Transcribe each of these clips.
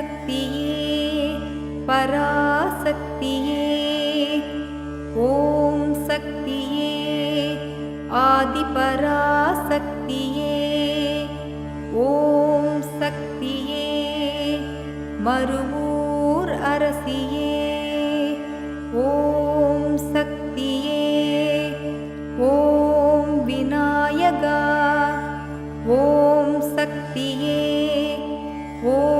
शक्तिये पराशक्तिये ॐ शक्तिये आदिपराशक्तिये ॐ शक्ति मरु ॐ शक्तिये ॐ विनायगा ॐ शक्तिये ॐ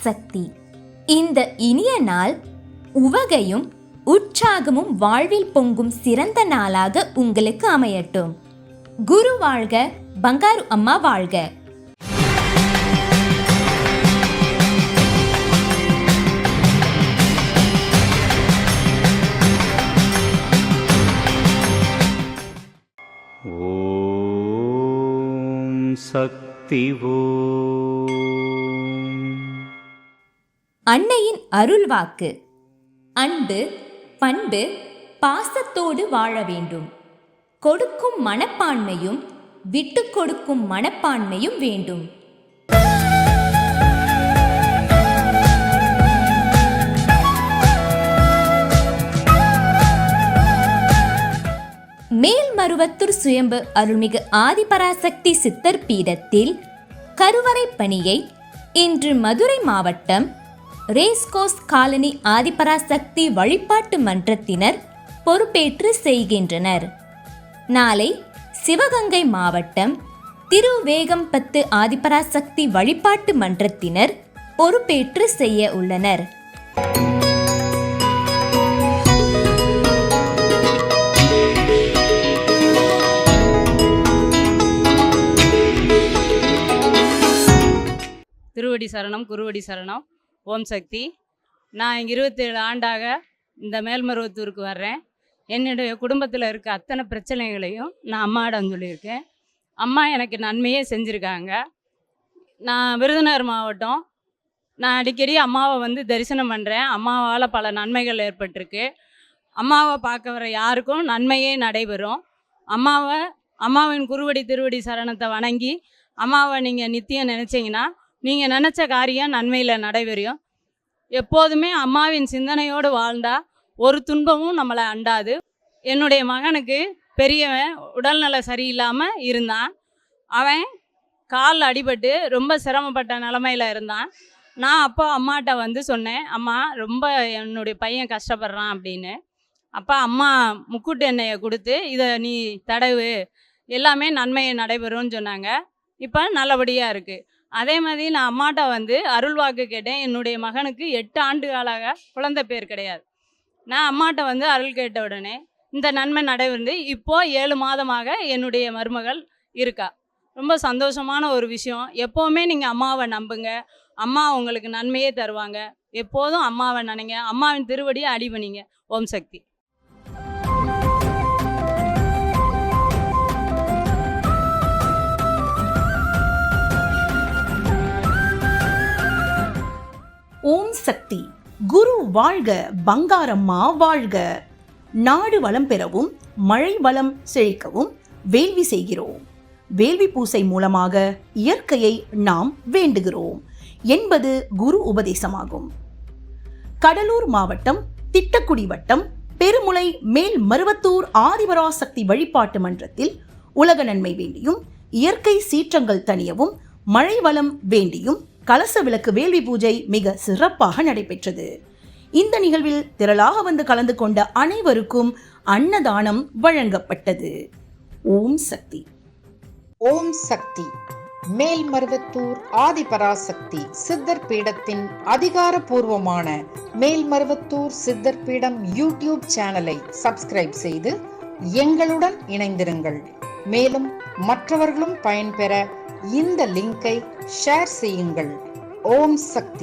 சக்தி. இந்த இனிய நாள் உவகையும் உற்சாகமும் வாழ்வில் பொங்கும் சிறந்த நாளாக உங்களுக்கு அமையட்டும். குரு வாழ்க பங்காரு அம்மா வாழ்க. சக்தி ஓ அன்னையின் அருள்வாக்கு. அன்பு பண்பு பாசத்தோடு வாழ வேண்டும். கொடுக்கும் மனப்பான்மையும் விட்டு கொடுக்கும் மனப்பான்மையும் வேண்டும். மேல்மருவத்தூர் சுயம்பு அருள்மிகு ஆதிபராசக்தி சித்தர் பீடத்தில் கருவறை பணியை இன்று மதுரை மாவட்டம் ரேஸ்கோஸ் காலனி ஆதிபராசக்தி வழிபாட்டு மன்றத்தினர் பொறுப்பேற்று செய்கின்றனர். நாளை சிவகங்கை மாவட்டம் திருவேகம்பத்து ஆதிபராசக்தி வழிபாட்டு மன்றத்தினர் பொறுப்பேற்று செய்ய உள்ளனர். திருவடி சரணம் குருவடி சரணம். ஓம் சக்தி. நான் இங்கே இருபத்தேழு ஆண்டாக இந்த மேல்மருவத்தூருக்கு வர்றேன். என்னுடைய குடும்பத்தில் இருக்க அத்தனை பிரச்சனைகளையும் நான் அம்மாயிடம் சொல்லியிருக்கேன். அம்மா எனக்கு நன்மையே செஞ்சுருக்காங்க. நான் விருதுநகர் மாவட்டம். நான் அடிக்கடி அம்மாவை வந்து தரிசனம் பண்ணுறேன் அம்மாவால் பல நன்மைகள் ஏற்பட்டிருக்கு. அம்மாவை பார்க்க வர யாருக்கும் நன்மையே நடைபெறும். அம்மாவை அம்மாவின் குருவடி திருவடி சரணத்தை வணங்கி அம்மாவை நீங்கள் நித்தியம் நினச்சிங்கன்னா நீங்கள் நினச்ச காரியம் நன்மையில் நடைபெறும். எப்போதுமே அம்மாவின் சிந்தனையோடு வாழ்ந்தா ஒரு துன்பமும் நம்மளை அண்டாது. என்னுடைய மகனுக்கு பெரியவன் உடல்நல சரியில்லாமல் இருந்தான். அவன் கால் அடிபட்டு ரொம்ப சிரமப்பட்ட நிலமையில இருந்தான். நான் அப்போ அம்மாட்ட வந்து சொன்னேன் அம்மா ரொம்ப என்னுடைய பையன் கஷ்டப்படுறான் அப்படின்னு. அப்போ அம்மா முக்கூட்டு எண்ணெயை கொடுத்து இதை நீ தடவு. எல்லாமே நன்மையை நடைபெறும்னு சொன்னாங்க. இப்போ நல்லபடியாக இருக்குது அதே மாதிரி நான் அம்மாட்ட வந்து அருள்வாக்கு கேட்டேன். என்னுடைய மகனுக்கு எட்டு ஆண்டு காலாக குழந்தை பேர் கிடையாது. நான் அம்மாட்ட வந்து அருள் கேட்ட உடனே இந்த நன்மை நடைபெறுந்து இப்போ ஏழு மாதமாக என்னுடைய மருமகள் இருக்கா. ரொம்ப சந்தோஷமான ஒரு விஷயம். எப்போவுமே நீங்கள் அம்மாவை நம்புங்க. அம்மா உங்களுக்கு நன்மையே தருவாங்க. எப்போதும் அம்மாவை நினைங்க. அம்மாவின் திருவடியை அடிபணிங்க. ஓம் சக்தி. குரு வாழ்க பங்காரம்மா வாழ்க. நாடு வளம் பெறவும் மழை வளம் செழிக்கவும் வேள்வி செய்கிறோம். வேள்வி பூசை மூலமாக இயற்கையை நாம் வேண்டுகிறோம் என்பது குரு உபதேசமாகும். கடலூர் மாவட்டம் திட்டக்குடி வட்டம் பெருமுளை மேல் மருவத்தூர் ஆதிபராசக்தி வழிபாட்டு மன்றத்தில் உலக நன்மை வேண்டியும் இயற்கை சீற்றங்கள் தணியவும் மழை வளம் வேண்டியும் கலச விளக்கு வேள்வி பூஜை மிக சிறப்பாக நடைபெற்றது. இந்த நிகழ்வில் திரளாக வந்து கலந்து கொண்ட அனைவருக்கும் அன்னதானம் வழங்கப்பட்டது. ஓம் சக்தி. ஓம் சக்தி. மேல்மருவத்தூர் ஆதிபராசக்தி சித்தர் பீடத்தின் அதிகாரப்பூர்வமான மேல்மருவத்தூர் சித்தர் பீடம் யூடியூப் சேனலை சப்ஸ்கிரைப் செய்து எங்களுடன் இணைந்திருங்கள். மேலும் மற்றவர்களும் பயன்பெற இந்த லிங்கை ஷேர் செய்யுங்கள். ஓம் சக்தி.